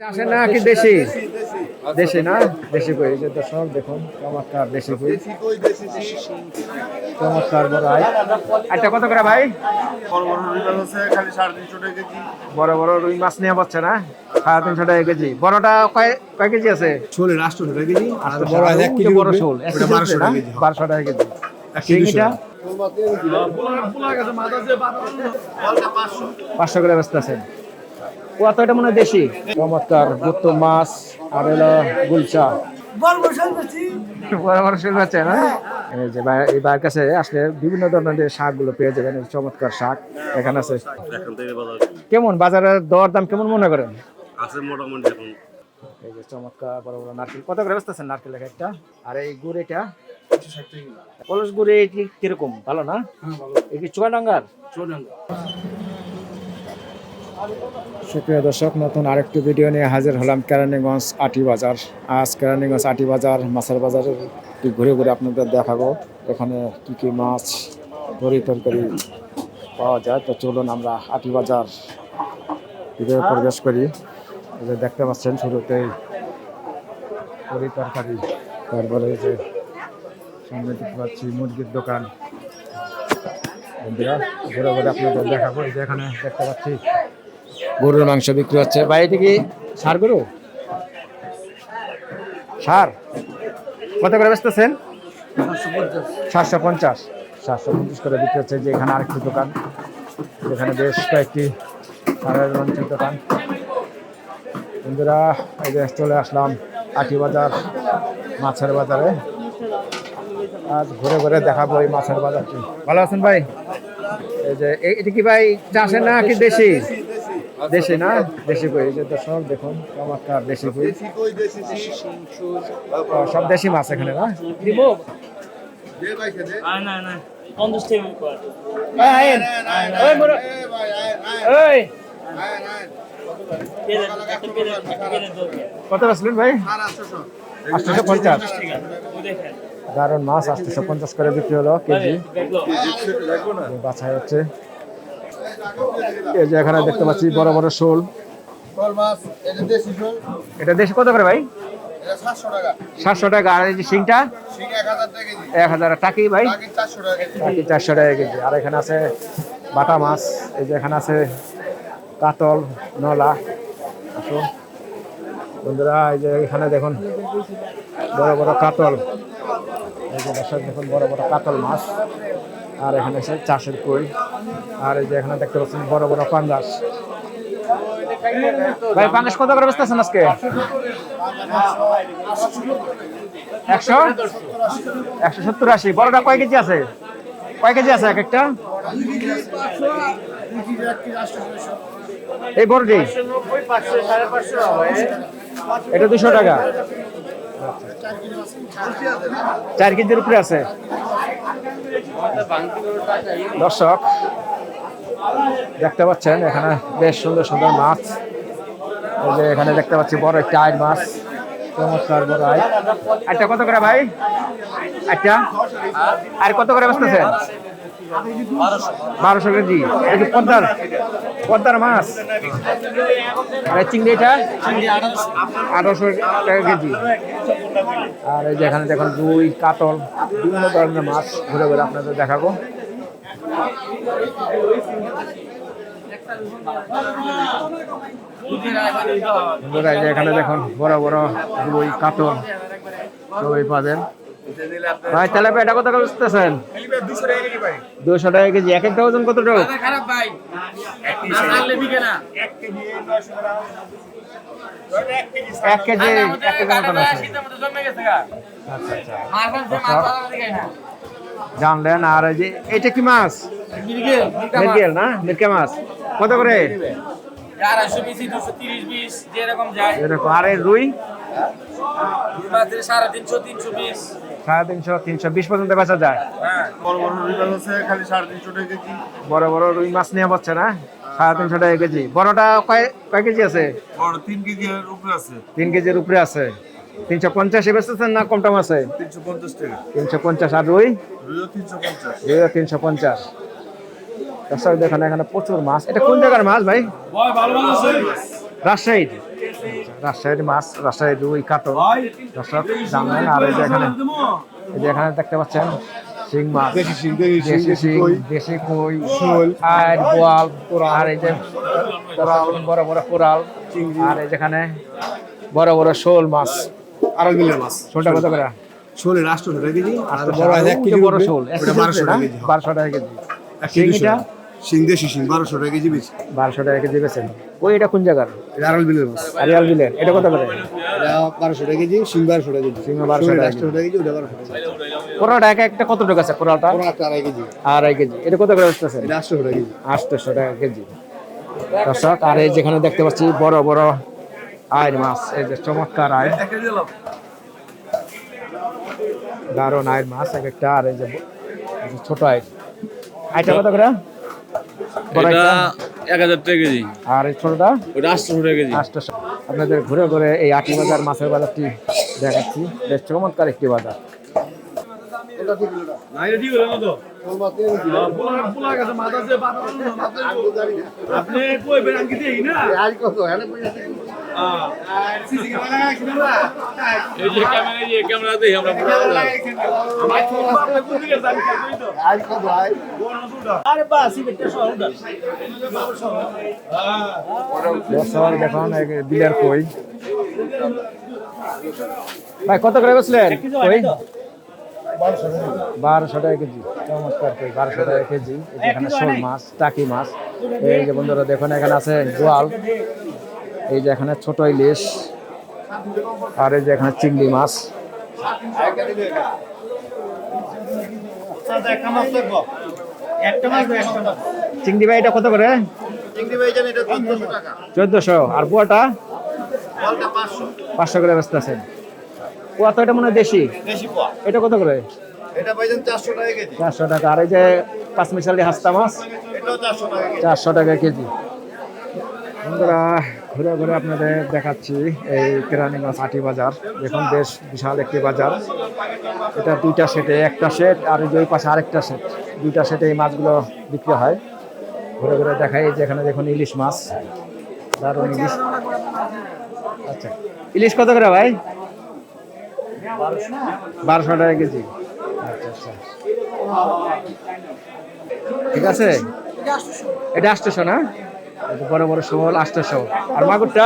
আসে না কি দেশি? দেশি না? দেশি কই? যে দর্শক দেখুন চমৎকার দেশি কই। চমৎকার বড় আই একটা কত করে ভাই? বড় বড় রুই মাছ আছে খালি টাকা কেজি বড় বড় রুই মাছ নিয়ে পাচ্ছে না? সাড়ে তিনশো টাকা কেজি। বড়টা কয় কয় কেজি আছে? টাকা কেজি। আর বড় টাকা, কেজি বড় শোল আছে? টাকা টাকা পাঁচশো পাঁচশো করে ব্যস্ত আছেন কত এটা মনে হয় দেশি। চমৎকার গুত্ত মাছ আর হলো গুলচা। বড় বড় শোল আছে না? এই যে ভাই- কাছে আসলে বিভিন্ন ধরনের শাকগুলো পেয়ে যাবেন চমৎকার শাক এখানে আছে। এখন থেকে বাজার কেমন বাজারের দর দাম কেমন মনে করেন? আছে মোটামুটি এখন। এই যে চমৎকার বড় বড় নারকেল। কত করে ব্যস্ত নারকেল এক একটা? আর এই গুড় এটা? কলস গুড়ে এটি কীরকম? ভালো না? এই কি চুয়াডাঙ্গার। সুপ্রিয় দর্শক, নতুন আরেকটি ভিডিও নিয়ে হাজির হলাম কেরানীগঞ্জ আটি বাজার। আজ কেরানীগঞ্জ আটি বাজার, মাছের বাজারে ঘুরে ঘুরে আপনাদের দেখাবো এখানে কি কি মাছ তরি তরকারি পাওয়া যায়। তো চলুন আমরা আটি বাজার ভিতরে প্রবেশ করি। যে দেখতে পাচ্ছেন, শুরুতেই তরি তরকারি, তারপরে যে সামনে দেখতে পাচ্ছি মুরগির দোকান। ঘুরে ঘুরে আপনাদের দেখাবো। এখানে দেখতে পাচ্ছি গরুর মাংস বিক্রি হচ্ছে। ভাই, এটা কি সার গরু? সার? কত করে বেচতেছেন? সাতশো পঞ্চাশ। সাতশো পঞ্চাশ করে বিক্রি হচ্ছে যে এখানে আরেকটি দোকান। এখানে বেশ কয়েকটি সারের দোকান। বন্ধুরা, এই যে চলে আসলাম আটি বাজার, মাছের বাজারে। আজ ঘুরে ঘুরে দেখাবো এই মাছের বাজারটি। ভালো আছেন ভাই? এই যে এটা কি ভাই চাষের না কি দেশি? দেশি না? দেশি কই? যে দর্শক দেখুন চমৎকার দেশি কই। সব দেশি মাছ এখানে না? দিব? দে ভাই খেতে না না কত ভাই? আটশোশো। পঞ্চাশ। দেখেন। দারুণ মাছ আটশোশো পঞ্চাশ করে বিক্রি হলো কেজি। বাছাই হচ্ছে। এই যে এখানে দেখতে পাচ্ছি বড় বড় শোল। এটা দেশি কত করে ভাই? সাতশো টাকা। আর এই যে শিংটা? এক হাজার টাকা ভাই? টাকা চারশো টাকা কেজি। আর এখানে আছে বাটা মাছ। এই যে এখানে আছে কাতল নলা। আসুন বন্ধুরা এই যে এখানে দেখুন বড় বড় কাতল। এই যে দেখুন বড় বড় কাতল মাছ। আর এখানে আছে চাষের কই আর এই যে এখানে দেখতে পাচ্ছেন বড় বড় পাঙ্গাস। ভাই, পাঙ্গাস কত করে বেচতেছেন আজকে? একশো? একশো সত্তর আশি। বড়টা কয় কেজি আছে? কয় কেজি আছে এক একটা? এই বড়টি? এটা দুশো টাকা। চার কেজির উপরে আছে। দর্শক, দেখতে পাচ্ছেন, এখানে বেশ সুন্দর সুন্দর মাছ। যে এখানে দেখতে পাচ্ছি, বড় একটা আইট মাছ। চমৎকার বড় আইট একটা কত করে ভাই? একটা আর কত করে বেচতেছেন? বারোশো কেজি। যে পদ্মার পদ্মার মাছ। আর চিংড়িটা আঠারোশো টাকা কেজি। আর এই যে এখানে দেখুন রুই কাতল, বিভিন্ন ধরনের মাছ ঘুরে ঘুরে আপনাদের দেখাবো। এখানে দেখুন বড় বড় রুই কাতল সবই পাবেন। ভাই তেলাপিয়া এটা কত করে বেচতেছেন দুশো টাকা কেজি এক একটা ওজন কত টাকা খারাপ ভাই। এক কেজি এক মতন আছে। আচ্ছা আচ্ছা। না জানলেন আর এই যে এটা কি মাছ? মির্গেল না? মিরকে মাছ। কত করে? এরকম। আর রুই? সাড়ে তিনশো তিনশো বিশ। সাড়ে তিনশো তিনশো বিশ পর্যন্ত বেচা যায়। বড় বড় রুই মাছ আছে খালি সাড়ে তিনশো টাকা কেজি। বড় বড় রুই মাছ নিয়ে পাচ্ছে না? সাড়ে তিনশো টাকা কেজি। বড়টা কয় কয় কেজি আছে? বড় তিন কেজি এর উপরে আছে। তিন কেজির উপরে আছে। তিনশো পঞ্চাশে বেচতেছেন না কম টম আছে? তিনশো পঞ্চাশ টাকা। তিনশো পঞ্চাশ। আর রুই? রুইও তিনশো পঞ্চাশ। রুইও তিনশো পঞ্চাশ। দেখেন এখানে প্রচুর মাছ। এটা কোন জায়গার মাছ ভাই? আছে। রাজশাহীর মাছ রাজশাহীর রুই কাতল। দর্শক জানলেন আর এই যে এখানে এই যে এখানে দেখতে পাচ্ছেন শিং মাছ। দেশি শিং, দেশি শিং, কই। শোল, আর বোয়াল। আর এই যে বড় বড় কোরাল। আর এই যেখানে বড় বড় শোল মাছ। আড়াই মিলের মাছ। শোলটা কত করে? শোলে আটশো টাকা কেজি। আর আর বড় এক কেজি বড় শোল এক ওটা কেজি বারোশো না? টাকা কেজি। কেজি। শিংটা। শিং দেশি শিং বারোশো টাকা কেজি বেশি বারোশো টাকা কেজি বেছেন ওই এটা কোন জায়গার? এটা আড়াই মিলের মাছ। আরিয়াল বিলের এটা কত করে? এটা বারোশো টাকা কেজি শিং বারোশো টাকা কেজি। শিং 1200 টাকা কেজি ওটা বারোশো টাকা এক একটা কত টাকা আছে আড়াই কেজি। আড়াই কেজি। এটা কত করে এটা আটশো টাকা কেজি। আটশোশো টাকা কেজি। দর্শক আর এই যেখানে দেখতে পাচ্ছি বড় বড় আয়ের মাছ এই যে চমৎকার আয়। দারুণ আয়ের মাছ এক একটা আর এই যে ছোট আয়। আয়টা কত করে? এটা এক হাজার টাকা কেজি। আর এই ছোটটা? ওটা আটশো টাকা কেজি। আটশোশো আপনাদের ঘুরে ঘুরে এই আটি বাজার মাছের বাজারটি দেখাচ্ছি? বেশ চমৎকার একটি বাজার। আপনি কই বেড়ান কি দেই না? এই যে ক্যামেরা ভাই, কত করে বেচলেন? কই? বারোশো টাকা কেজি। চমৎকার কই, বারোশো টাকা কেজি। এখানে শোল মাছ, টাকি মাছ। এই যে বন্ধুরা, দেখুন, এখানে আছে গোয়াল এই যে এখানে ছোট ইলিশ আর এই যে এখানে চিংড়ি মাছ। চিংড়ি ভাই এটা কত করে? চোদ্দশো। আর পোয়াটা? পাঁচশো করে ব্যস্ত আছেন। পোয়া তো এটা মনে হয় দেশি। এটা কত করে? চারশো টাকা কেজি। আর এই যে পাঁচ মিশালি হাস্তা মাছ চারশো টাকা কেজি। চারশো টাকা কেজি। বন্ধুরা ঘুরে ঘুরে আপনাদের দেখাচ্ছি এই কেরানীগঞ্জ আটি বাজার। দেখুন বেশ বিশাল একটি বাজার। এটা দুইটা সেটে, একটা সেট আর যে পাশে আরেকটা সেট। দুইটা সেটে এই মাছগুলো বিক্রি হয়। ঘুরে ঘুরে দেখাই এই যে এখানে দেখুন ইলিশ মাছ। দারুণ ইলিশ। আচ্ছা। ইলিশ কত করে ভাই? বারোশো টাকা কেজি। আচ্ছা আচ্ছা। ঠিক আছে? এটা আটশোশো না? বড় বড় আর মাগুরটা?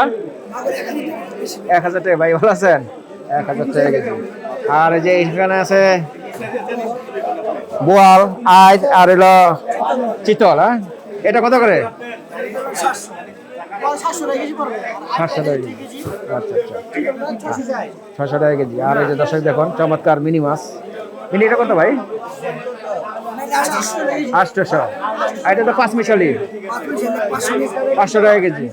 এক হাজার টাকা, ভাই, ভালো আছেন? এক হাজার টাকা আর যে এখানে আছে বোয়াল আজ আর এলো চিতল হ্যাঁ? এটা কত করে? কেজি। আচ্ছা আচ্ছা। ছশো টাকা কেজি। আর এই যে দর্শক দেখুন, চমৎকার মিনি মাছ। মিনি এটা কত, ভাই? পাঁচ মিশালি পাঁচশো টাকা কেজি।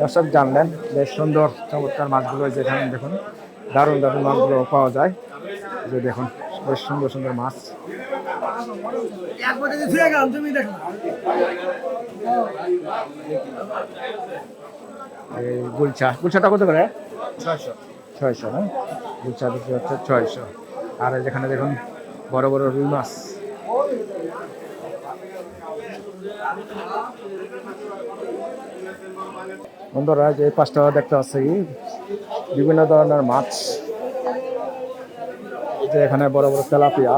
দর্শক, জানলেন, বেশ সুন্দর, চমৎকার মাছগুলো যেখানে দেখুন। দারুণ দারুণ মাছগুলো পাওয়া যায়। যে দেখুন, বেশ সুন্দর সুন্দর মাছ। এই গুলচা। গুলচাটা কত করে? ছয়শো। বিক্রি হচ্ছে ছয়শো। আর যেখানে দেখুন বড় বড় রুই মাছ। বন্ধুরা যে পাঁচটা দেখতে পাচ্ছি বিভিন্ন ধরনের মাছ। যে এখানে বড় বড় তেলাপিয়া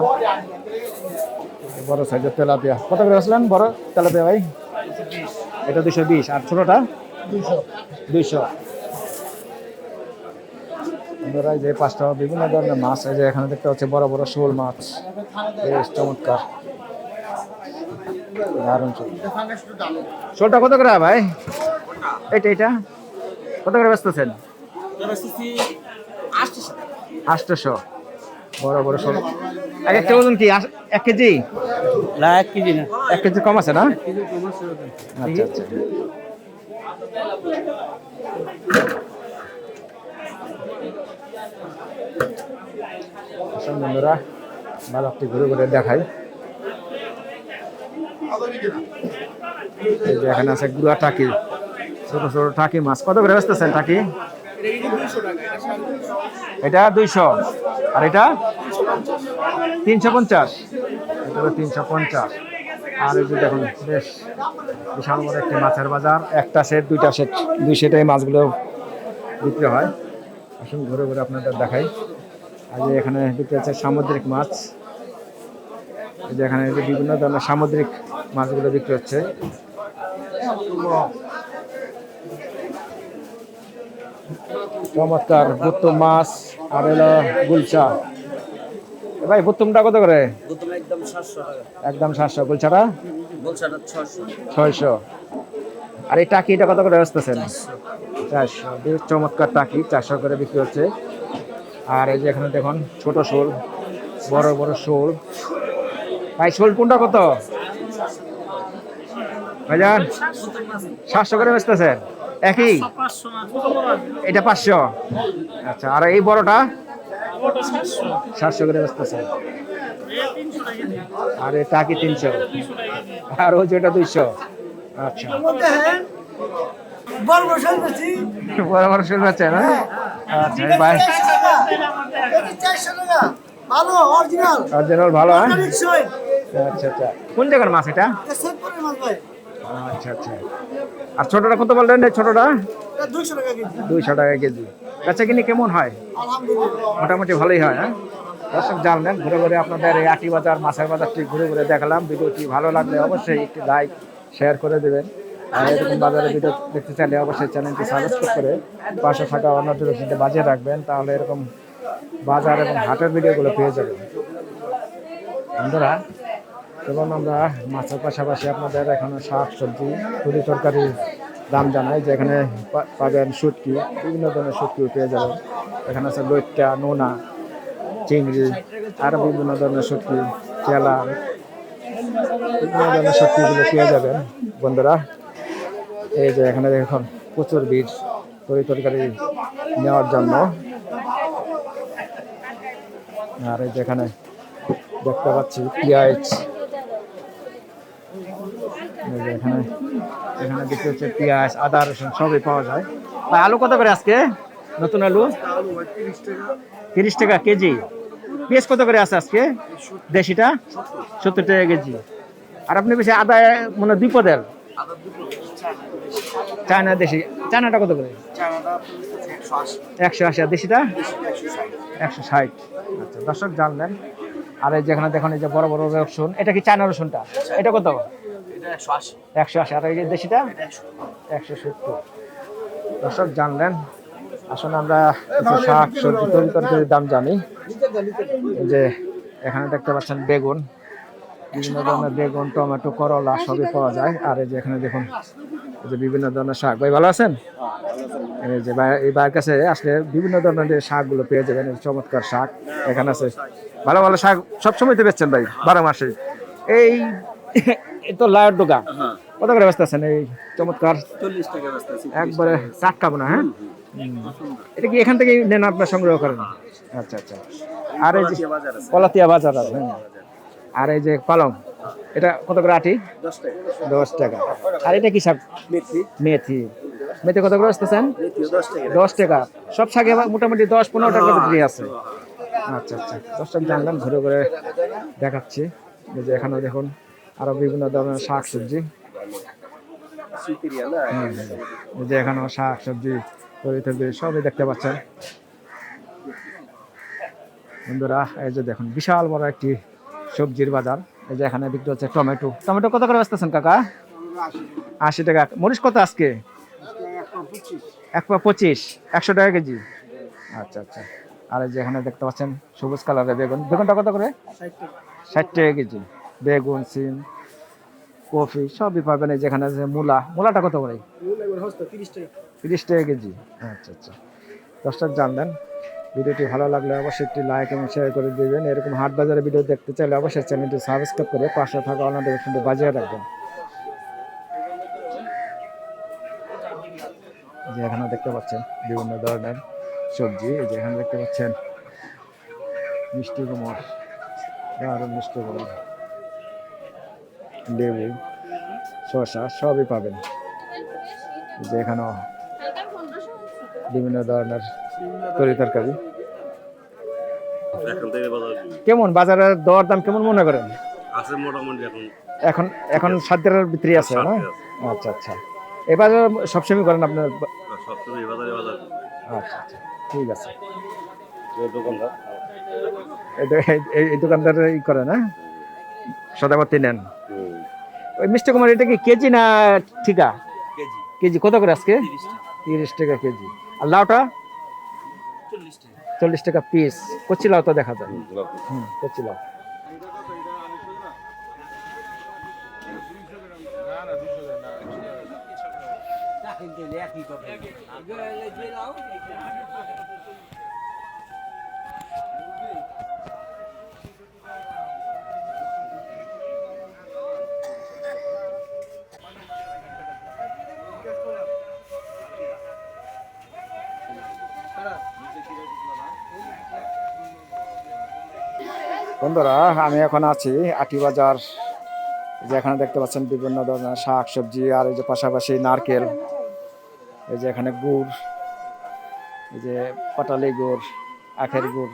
বড় সাইজের তেলাপিয়া। কত করে আসলেন বড় তেলাপিয়া ভাই? এটা দুশো বিশ আর ছোটটা? দুইশো। বন্ধুরা যে পাঁচটা বিভিন্ন ধরনের মাছ এই যে এখানে দেখতে হচ্ছে বড় বড় শোল মাছ। বেশ চমৎকার। শোলটা কত করে ভাই? এটা এটা কত করে বেচতেছেন? আটশোশো বড় বড় শোল। এক একটা ওজন কি? এক কেজি? না এক কেজি না। এক কেজি কম আছে না? আচ্ছা আচ্ছা। আসুন বন্ধুরা বাজারটি ঘুরে ঘুরে দেখাই। এখানে আছে গুড়া টাকি, ছোট ছোট টাকি মাছ। কত করে বেচতেছেন টাকি? এটা দুইশো। আর এটা? তিনশো পঞ্চাশ। এটা তিনশো পঞ্চাশ। আর এই যে দেখুন, বেশ বিশাল বড় একটি মাছের বাজার। একটা সেট, দুইটা সেট, দুই সেটে এই মাছগুলো বিক্রি হয়। আসুন ঘুরে ঘুরে আপনাদের দেখাই। আর যে এখানে বিক্রি হচ্ছে সামুদ্রিক মাছ। এই যে এখানে বিভিন্ন ধরনের সামুদ্রিক মাছগুলো বিক্রি হচ্ছে। চমৎকার বুত্তুম মাছ আর এলো গুলচা। ভাই বুত্তুমটা কত করে? একদম সাতশো ছশো ছয়শো। আর এই টাকিটা কত করে আসতেছেন চারশো। চমৎকার টাকি চারশো করে বিক্রি হচ্ছে। আর এই যে এখানে দেখুন ছোট শোল বড় বড় শোল। ভাই শোল কোনটা কত? ভাইজান সাতশো করে বেচতেছেন একই? এটা পাঁচশো। আচ্ছা আর এই বড়টা? সাতশো করে বেচতেছেন আর এই টাকি তিনশো? আর ওই যেটা দুইশো। আচ্ছা। বড় বড় শোল বেচছেন আচ্ছা ভালো অরিজিনাল অরিজিনাল ভালো হ্যাঁ? আচ্ছা আচ্ছা। কোন জায়গার মাছ এটা? আচ্ছা আচ্ছা। আর ছোটটা কত বললেন ছোটটা? দুইশো টাকা কেজি। বেচা কিনি কেমন হয়? মোটামুটি ভালোই হয় হ্যাঁ? দর্শক জানলেন ঘুরে ঘুরে আপনাদের এই আটি বাজার মাছের বাজারটি ঘুরে ঘুরে দেখালাম। ভিডিওটি ভালো লাগলে অবশ্যই একটি লাইক শেয়ার করে দেবেন। আর এরকম বাজারে ভিডিও দেখতে চাইলে অবশ্যই চ্যানেলটি সাবস্ক্রাইব করে পাশে থাকা অন্য বাজিয়ে রাখবেন। তাহলে এরকম বাজার এবং হাটের ভিডিওগুলো পেয়ে যাবেন। বন্ধুরা, এবং আমরা মাছের পাশাপাশি আপনাদের এখানে শাক সবজি তরি তরকারির দাম জানাই যে এখানে পাবেন শুটকি, বিভিন্ন ধরনের শুটকিও পেয়ে যাবেন। এখানে আছে লইট্টা, নোনা, চিংড়ি আরও বিভিন্ন ধরনের শুটকি, কেলা, বিভিন্ন ধরনের শুটকিগুলো পেয়ে যাবেন। বন্ধুরা, এই যে এখানে দেখুন প্রচুর ভিড় তরি তরকারি নেওয়ার জন্য। আর এই যে এখানে দেখতে পাচ্ছি পেঁয়াজ। এখানে এখানে দেখতে হচ্ছে পেঁয়াজ আদা রসুন সবই পাওয়া যায়। ভাই আলু কত করে আজকে? নতুন আলু? তিরিশ টাকা কেজি। পেঁয়াজ কত করে আছে আজকে? দেশিটা? সত্তর টাকা কেজি। আর আপনি বেশি আদা মানে দুই পদের চায়না দেশি। চায়নাটা কত করে? একশো আশি। আর দেশিটা? একশো ষাট। আচ্ছা দর্শক জানলেন। আর এই যেখানে দেখুন এই যে বড় বড় রসুন এটা কি চায়না রসুনটা? এটা কত? একশো আশি। আর এই যে দেশিটা? একশো সত্তর। দর্শক জানলেন। আসলে আমরা কিছু শাক সবজি তরি তরকারির দাম জানি। যে এখানে দেখতে পাচ্ছেন বেগুন। বিভিন্ন ধরনের বেগুন টমেটো করলা সবই পাওয়া যায়। আর এই যে এখানে দেখুন যে বিভিন্ন ধরনের শাক। ভাই ভালো আছেন? যে এই ভাইয়ের কাছে আসলে বিভিন্ন ধরনের যে শাকগুলো পেয়ে যাবেন চমৎকার শাক এখানে আছে। ভালো ভালো শাক সবসময় তো বেচছেন ভাই বারো মাসে। এই তো লায়ের দোকান। কত করে ব্যস্ত আছেন এই চমৎকার? চল্লিশ টাকা ব্যস্ত আছি একবারে টাটকা না হ্যাঁ? এটা কি এখান থেকে নেন আপনার সংগ্রহ করেন? আচ্ছা আচ্ছা। আর এই যে কলাতিয়া বাজার আছে। হ্যাঁ। আর এই যে পালং এটা কত করে আটি? দশ টাকা। দশ টাকা। আর এটা কি শাক? মেথি। মেথি। মেথি কত করে আসতেছেন? দশ টাকা। সব শাকে মোটামুটি দশ পনেরো টাকা বিক্রি আছে। আচ্ছা আচ্ছা। দশ টাকা জানলাম ঘুরে ঘুরে দেখাচ্ছি। যে এখানে দেখুন আরও বিভিন্ন ধরনের শাক সবজি যে এখানেও শাক সবজি তরি তরকারি সবই দেখতে পাচ্ছেন। বন্ধুরা এই যে দেখুন বিশাল বড় একটি সবজির বাজার। এই যে এখানে বিক্রি হচ্ছে টমেটো। টমেটো কত করে বেচতেছেন কাকা? আশি টাকা। মরিচ কত আজকে? এক পা পঁচিশ, একশো টাকা কেজি। আচ্ছা আচ্ছা। আর এই যে এখানে দেখতে পাচ্ছেন, সবুজ কালারের বেগুন। বেগুনটা কত করে? ষাট টাকা কেজি। বেগুন, সিম, কফি, সবই পাবেন এই যেখানে যে মূলা। মূলাটা কত করে? তিরিশ টাকা কেজি। আচ্ছা আচ্ছা। দশটা জানলেন ভিডিওটি ভালো লাগলে অবশ্যই একটি লাইক এবং শেয়ার করে দিবেন। এরকম হাট বাজারের ভিডিও দেখতে চাইলে অবশ্যই চ্যানেলটি সাবস্ক্রাইব করে পাশে থাকা অন্য বাজিয়ে রাখবেন। যে এখানে দেখতে পাচ্ছেন বিভিন্ন ধরনের সবজি এই যে এখানে দেখতে পাচ্ছেন মিষ্টি কুমড় দারুণ মিষ্টি কুমড় লেবু শসা সবই পাবেন। যে এখানেও বিভিন্ন ধরনের তরি তরকারি। কেমন বাজারের দর দাম কেমন মনে করেন? আছে মোটামুটি এখন। এখন এখন সাত দিনের ভিতরে আছে না? আচ্ছা আচ্ছা। এবার সবসময় করেন আপনার আচ্ছা আচ্ছা ঠিক আছে। এই দোকানদার ই করে না? সদাপতি নেন। ওই মিষ্টি কুমার এটা কি কেজি না ঠিকা? কেজি। কেজি কত করে আজকে? তিরিশ টাকা। কেজি। আর লাউটা? চল্লিশ টাকা। চল্লিশ টাকা পিস। কচি লাউ তো দেখা যায়। হুম কচি লাউ। বন্ধুরা, আমি এখন আছি আটি বাজার এই যে এখানে দেখতে পাচ্ছেন বিভিন্ন ধরনের শাক, সবজি, আর এই যে পাশাপাশি নারকেল। এই যে এখানে গুড়, এই যে পাটালি গুড়, আখের গুড়,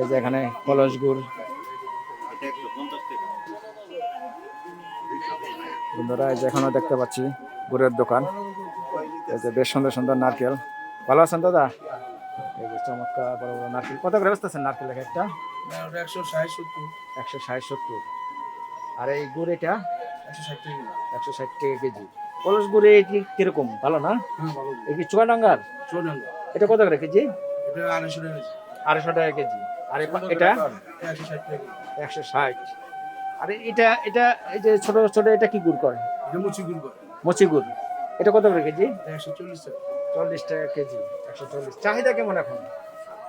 এই যে এখানে কলস গুড়। বন্ধুরা, এই যে এখানে দেখতে পাচ্ছি গুড়ের দোকান। এই যে বেশ সুন্দর সুন্দর নারকেল। ভালো আছেন দাদা? এই যে চমৎকার বড় বড় নারকেল। কত করে বেচতেছেন নারকেল এক একটা? একশো ষাট সত্তর। একশো ষাট সত্তর আর এই গুড় এটা? একশো ষাট টাকা একশো ষাট টাকা কেজি। কলস গুড়ে এটি কীরকম? ভালো না? হ্যাঁ এই চুয়াডাঙ্গার? এটা কত করে কেজি? আড়াইশো টাকা কেজি। আর এটা? একশো ষাট আর এটা এটা এই যে ছোট ছোট এটা কি গুড় করে? মুচি গুড় করে। মচি গুড়। এটা কত করে কেজি? একশো চল্লিশ টাকা। চল্লিশ টাকা কেজি একশো চল্লিশ। চাহিদা কেমন এখন?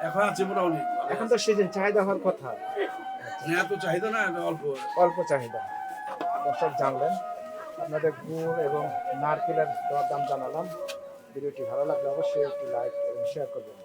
এখন আছে মোটামুটি। এখন তো সিজন চাহিদা হওয়ার কথা। এত চাহিদা না অল্প। অল্প চাহিদা। দর্শক জানলেন। আপনাদের গুড় এবং নারকেলের দর দাম জানালাম। ভিডিওটি ভালো লাগলে অবশ্যই একটি লাইক এবং শেয়ার করবেন।